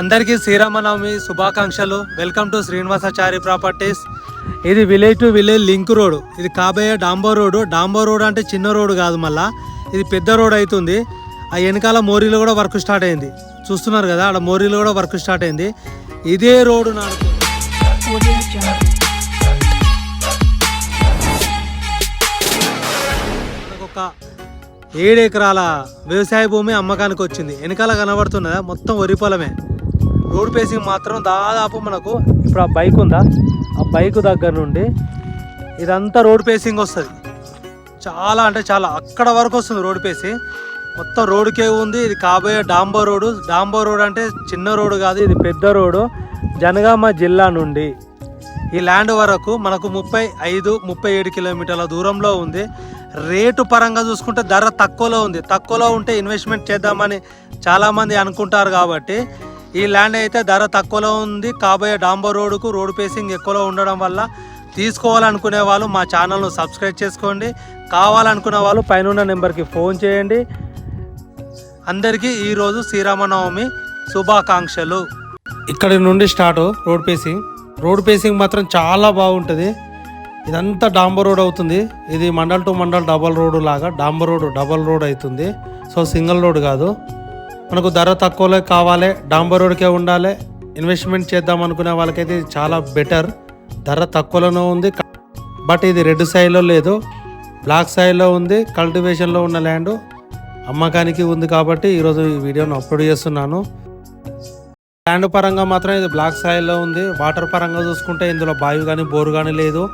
అందరికీ శ్రీరామనవమి శుభాకాంక్షలు. Welcome to Srinivasachari properties ఇది village to village link road. ఇది కాబోయే డాంబర్ రోడ్. డాంబర్ రోడ్ అంటే చిన్న రోడ్ కాదు మళ్ళా. ఇది పెద్ద రోడ్ అవుతుంది ఆ వెనకాల మోరీలో కూడా వర్క్ స్టార్ట్ అయింది. చూస్తున్నారు కదా ఆడ మోరీలో కూడా వర్క్ స్టార్ట్ అయింది. ఇదే రోడ్డు నాకు ఒక ఏడు ఎకరాల వ్యవసాయ భూమి అమ్మకానికి వచ్చింది. వెనకాల కనబడుతున్నదా మొత్తం వరి పొలమే. రోడ్ పేసింగ్ మాత్రం దాదాపు మనకు ఇప్పుడు ఆ బైక్ ఉందా? ఆ బైక్ దగ్గర నుండి ఇదంతా రోడ్ పేసింగ్ వస్తుంది. చాలా అంటే చాలా అక్కడ వరకు వస్తుంది రోడ్ పేసింగ్. మొత్తం రోడ్కే ఉంది ఇది కాబోయే డాంబర్ రోడ్. డాంబర్ రోడ్ అంటే చిన్న రోడ్డు కాదు ఇది పెద్ద రోడ్డు జనగామ జిల్లా నుండి ఈ ల్యాండ్ వరకు మనకు ముప్పై ఐదు ముప్పై ఏడు కిలోమీటర్ల దూరంలో ఉంది. రేటు పరంగా చూసుకుంటే ధర తక్కువలో ఉంది. తక్కువలో ఉంటే ఇన్వెస్ట్మెంట్ చేద్దామని చాలామంది అనుకుంటారు కాబట్టి ఈ ల్యాండ్ అయితే ధర తక్కువలో ఉంది. కాబోయే డాంబర్ రోడ్డుకు రోడ్ పేసింగ్ ఎక్కువలో ఉండడం వల్ల తీసుకోవాలనుకునే వాళ్ళు మా ఛానల్ను సబ్స్క్రైబ్ చేసుకోండి. కావాలనుకునే వాళ్ళు పైన నెంబర్కి ఫోన్ చేయండి. అందరికీ ఈరోజు శ్రీరామనవమి శుభాకాంక్షలు. ఇక్కడి నుండి start road facing road facing మాత్రం చాలా బాగుంటుంది. ఇదంతా డాంబర్ రోడ్ అవుతుంది. ఇది mandal to mandal double road లాగా డాంబర్ రోడ్ డబల్ రోడ్ అవుతుంది. సో సింగిల్ రోడ్ కాదు. మనకు ధర తక్కువలో కావాలి డాంబర్ రోడ్కే ఉండాలి. ఇన్వెస్ట్మెంట్ చేద్దాం అనుకునే వాళ్ళకైతే ఇది చాలా బెటర్. ధర తక్కువలోనే ఉంది బట్ ఇది రెడ్ సైడ్లో లేదు బ్లాక్ సైడ్లో ఉంది కల్టివేషన్లో ఉన్న ల్యాండ్ అమ్మకానికి ఉంది కాబట్టి ఈరోజు ఈ వీడియోను అప్లోడ్ చేస్తున్నాను. ల్యాండ్ పరంగా మాత్రం ఇది బ్లాక్ సాయిల్లో ఉంది వాటర్ పరంగా చూసుకుంటే ఇందులో బావి కానీ బోరు కానీ లేదు.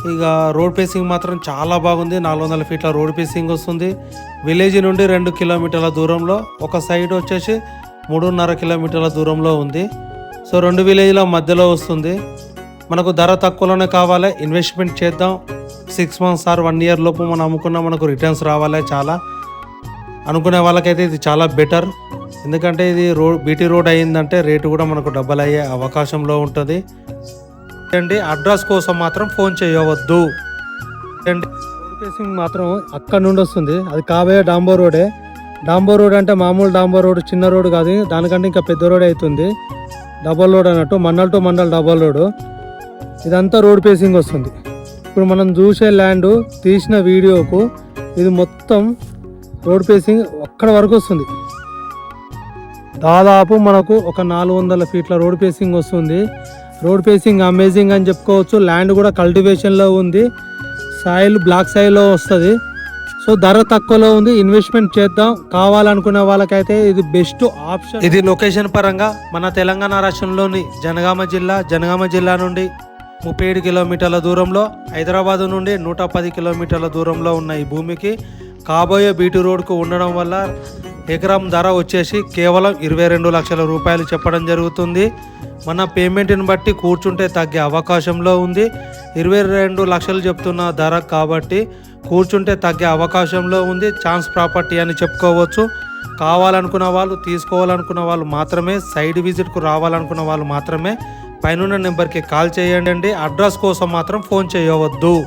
ఇక రోడ్ పేసింగ్ మాత్రం చాలా బాగుంది. నాలుగు వందల ఫీట్ల రోడ్ పేసింగ్ వస్తుంది. విలేజ్ నుండి రెండు కిలోమీటర్ల దూరంలో ఒక సైడ్ వచ్చేసి మూడున్నర కిలోమీటర్ల దూరంలో ఉంది. సో రెండు విలేజ్ల మధ్యలో వస్తుంది. మనకు ధర తక్కువలోనే కావాలి. ఇన్వెస్ట్మెంట్ చేద్దాం. Six months or one year లోపు మనం అమ్ముకున్న మనకు రిటర్న్స్ రావాలి చాలా. అనుకునే వాళ్ళకైతే ఇది చాలా బెటర్ ఎందుకంటే ఇది రోడ్ బీటీ రోడ్ అయ్యిందంటే రేటు కూడా మనకు డబ్బల్ అయ్యే అవకాశంలో ఉంటుంది. అండి అడ్రస్ కోసం మాత్రం ఫోన్ చేయవద్దు. అండి రోడ్ ఫేసింగ్ మాత్రం అక్కడ నుండి వస్తుంది. అది కాబోయే డాంబర్ రోడే. డాంబర్ రోడ్ అంటే మామూలు డాంబర్ రోడ్ చిన్న రోడ్ కాదు. దానికంటే ఇంకా పెద్ద రోడ్ అవుతుంది. డబల్ రోడ్ అన్నట్టు mandal to mandal double road ఇదంతా రోడ్ పేసింగ్ వస్తుంది. ఇప్పుడు మనం చూసే ల్యాండ్ తీసిన వీడియోకు ఇది మొత్తం రోడ్ పేసింగ్ అక్కడ వరకు వస్తుంది. దాదాపు మనకు ఒక నాలుగు వందల ఫీట్ల రోడ్ పేసింగ్ వస్తుంది. రోడ్ ఫేసింగ్ అమేజింగ్ అని చెప్పుకోవచ్చు. ల్యాండ్ కూడా కల్టివేషన్లో ఉంది. సాయిల్ బ్లాక్ సాయిల్లో వస్తుంది. సో ధర తక్కువలో ఉంది. ఇన్వెస్ట్మెంట్ చేద్దాం. కావాలనుకునే వాళ్ళకైతే ఇది బెస్ట్ ఆప్షన్. ఇది లొకేషన్ పరంగా మన తెలంగాణ రాష్ట్రంలోని జనగామ జిల్లా జనగామ జిల్లా నుండి ముప్పై ఏడు కిలోమీటర్ల దూరంలో హైదరాబాద్ నుండి నూట పది కిలోమీటర్ల దూరంలో ఉన్న ఈ భూమికి కాబోయే బీటీ రోడ్కు ఉండడం వల్ల ఎకరం ధర వచ్చేసి కేవలం ఇరవై రెండు లక్షల రూపాయలు చెప్పడం జరుగుతుంది. మన పేమెంట్ని బట్టి కూర్చుంటే తగ్గే అవకాశంలో ఉంది. ఇరవై రెండు లక్షలు చెప్తున్న ధర కాబట్టి కూర్చుంటే తగ్గే అవకాశంలో ఉంది. ఛాన్స్ ప్రాపర్టీ అని చెప్పుకోవచ్చు. కావాలనుకున్న వాళ్ళు తీసుకోవాలనుకున్న వాళ్ళు మాత్రమే సైడ్ విజిట్కు రావాలనుకున్న వాళ్ళు మాత్రమే పైన నెంబర్కి కాల్ చేయండి అడ్రస్ కోసం మాత్రం ఫోన్ చేయవద్దు.